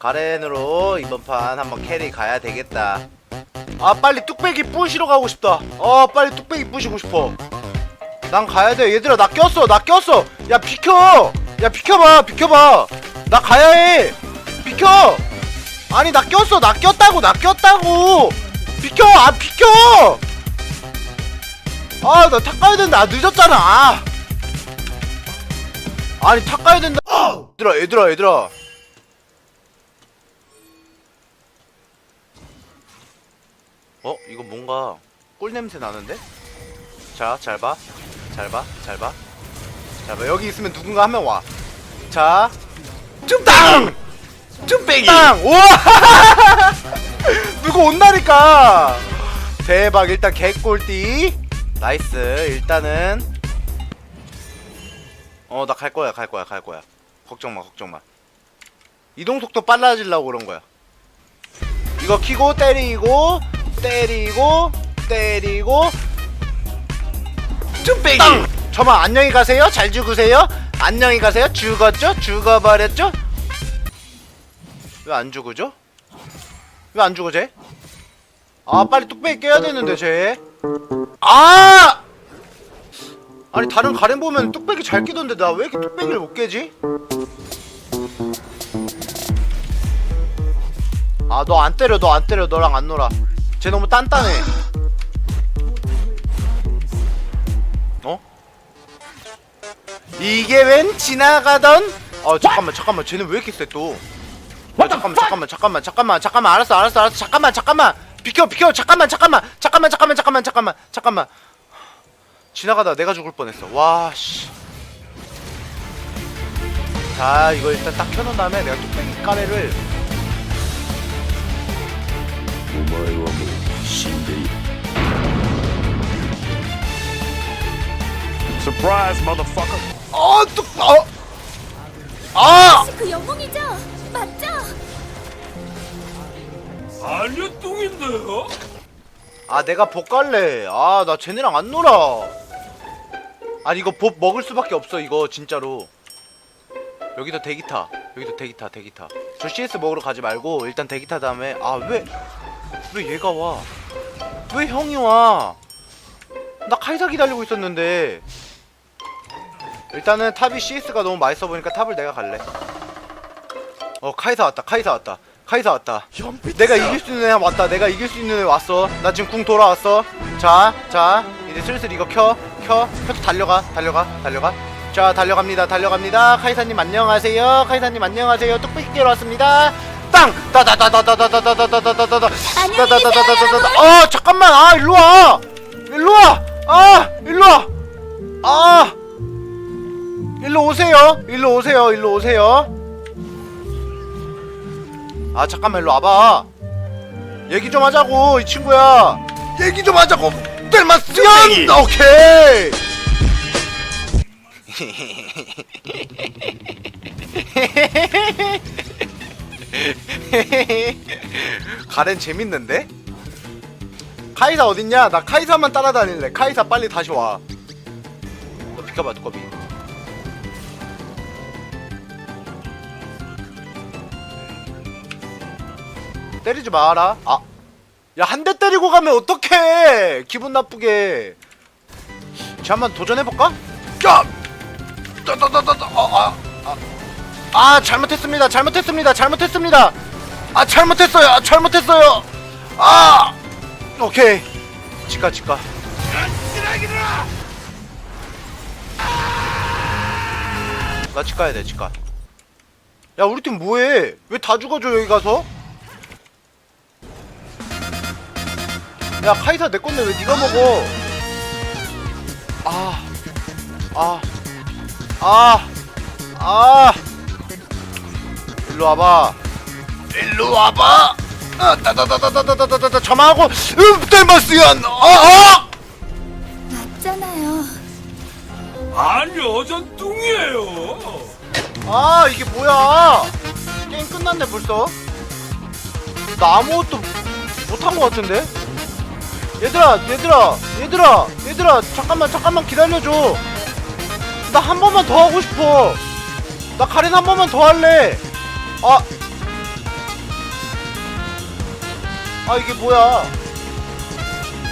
가렌으로 이번 판 한번 캐리 가야 되겠다. 아 빨리 뚝배기 부시러 가고 싶다. 어 빨리 뚝배기 부시고 싶어. 난 가야 돼. 얘들아 나 꼈어. 나 꼈어. 야 비켜. 야 비켜봐. 비켜봐. 나 가야 해. 비켜. 아니 나 꼈어. 나 꼈다고. 나 꼈다고. 비켜. 아 비켜. 아 나 탁 가야 된다. 아, 늦었잖아. 아. 아니 탁 가야 된다. 얘들아 얘들아 얘들아. 어? 이거 뭔가 꿀 냄새 나는데? 자, 잘 봐. 잘 봐. 잘 봐. 잘 봐. 여기 있으면 누군가 한 명 와. 자. 쭈땅! 쭈빼기! 땅! 우와! 누구 온다니까! 대박. 일단 개꿀띠. 나이스. 일단은 어, 나 갈 거야. 갈 거야. 갈 거야. 걱정 마. 걱정 마. 이동 속도 빨라지려고 그런 거야. 이거 키고 때리고 때리고 때리고. 쭈빼기. 저만 안녕히 가세요. 잘 죽으세요. 안녕히 가세요. 죽었죠? 죽어버렸죠? 왜 안 죽으죠? 왜 안 죽어 쟤? 아 빨리 뚝배기 깨야 되는데 쟤아! 아니 다른 가렌 보면 뚝배기 잘 끼던데 나 왜 이렇게 뚝배기를 못 깨지? 아 너 안 때려. 너 안 때려. 너랑 안 놀아 쟤 너무 단단해. 어? 이게 웬 지나가던 어 잠깐만 잠깐만. 쟤는 왜 이렇게 세또? 야, 잠깐만 잠깐만 잠깐만 잠깐만 잠깐만. 알았어 알았어 알았어. 잠깐만 잠깐만. 비켜 비켜. 잠깐만 잠깐만. 잠깐만 잠깐만 잠깐만 잠깐만. 잠깐만. 지나가다 내가 죽을 뻔했어. 와씨. 자 이거 일단 딱 켜놓은 다음에 내가 뚝배기 까레를 お前はもう死んでいる Surprise, motherfucker! 어, 뚝, 어, 아, 그 영웅이죠? 맞죠? 아니요 뚱인데요? 아, 내가 복 갈래. 아, 나 쟤네랑 안 놀아. 아니 이거 복 먹을 수밖에 없어 이거 진짜로. 여기도 대기 타. 여기도 대기 타, 대기 타. 저 CS 먹으러 가지 말고 일단 대기 타 다음에 아 왜 왜 얘가 와? 왜 형이 와? 나 카이사 기다리고 있었는데. 일단은 탑이 CS가 너무 맛있어 보니까 탑을 내가 갈래. 어 카이사 왔다. 카이사 왔다. 카이사 왔다. 내가 이길 수 있는 애 왔다. 내가 이길 수 있는 애 왔어. 나 지금 궁 돌아왔어. 자, 자, 이제 슬슬 이거 켜, 켜, 켜서 달려가, 달려가, 달려가. 자, 달려갑니다, 달려갑니다. 카이사님 안녕하세요. 카이사님 안녕하세요. 뚝배기 깨러 왔습니다. 땅! 따다다다다다다다다다다다다. 따다다다다다다. 어, 잠깐만. 아, 일로 와. 일로 와. 아, 일로 와. 아. 일로 오세요. 일로 오세요. 일로 오세요. 아 잠깐만 일로 와봐 얘기 좀 하자고 이 친구야 얘기 좀 하자고 델마스연 오케이 가렌 재밌는데? 카이사 어딨냐? 나 카이사만 따라다닐래 카이사 빨리 다시 와 너 비켜봐 두꺼비 때리지 마라. 아, 야 한 대 때리고 가면 어떡해? 기분 나쁘게. 자 한번 도전해 볼까? 야, 따다다다다. 아, 아, 아, 아 잘못했습니다. 잘못했습니다. 잘못했습니다. 아 잘못했어요. 아, 잘못했어요. 아, 오케이. 치과 치과. 나 치과 해야 돼 치과. 야 우리 팀 뭐해? 왜 다 죽어줘 여기 가서? 야 카이사 내 건데 왜 네가 먹어? 아, 아, 아, 아, 일로 와봐. 일로 와봐. 아, 따다다다다다다다다 점하고 음. 아, 아. 맞잖아요. 아니요 전 뚱이에요 아 이게 뭐야? 게임 끝났네 벌써. 나 아무것도 못한 것 같은데? 얘들아, 얘들아, 얘들아, 얘들아, 잠깐만, 잠깐만 기다려줘. 나 한 번만 더 하고 싶어. 나 가렌 한 번만 더 할래. 아! 아 이게 뭐야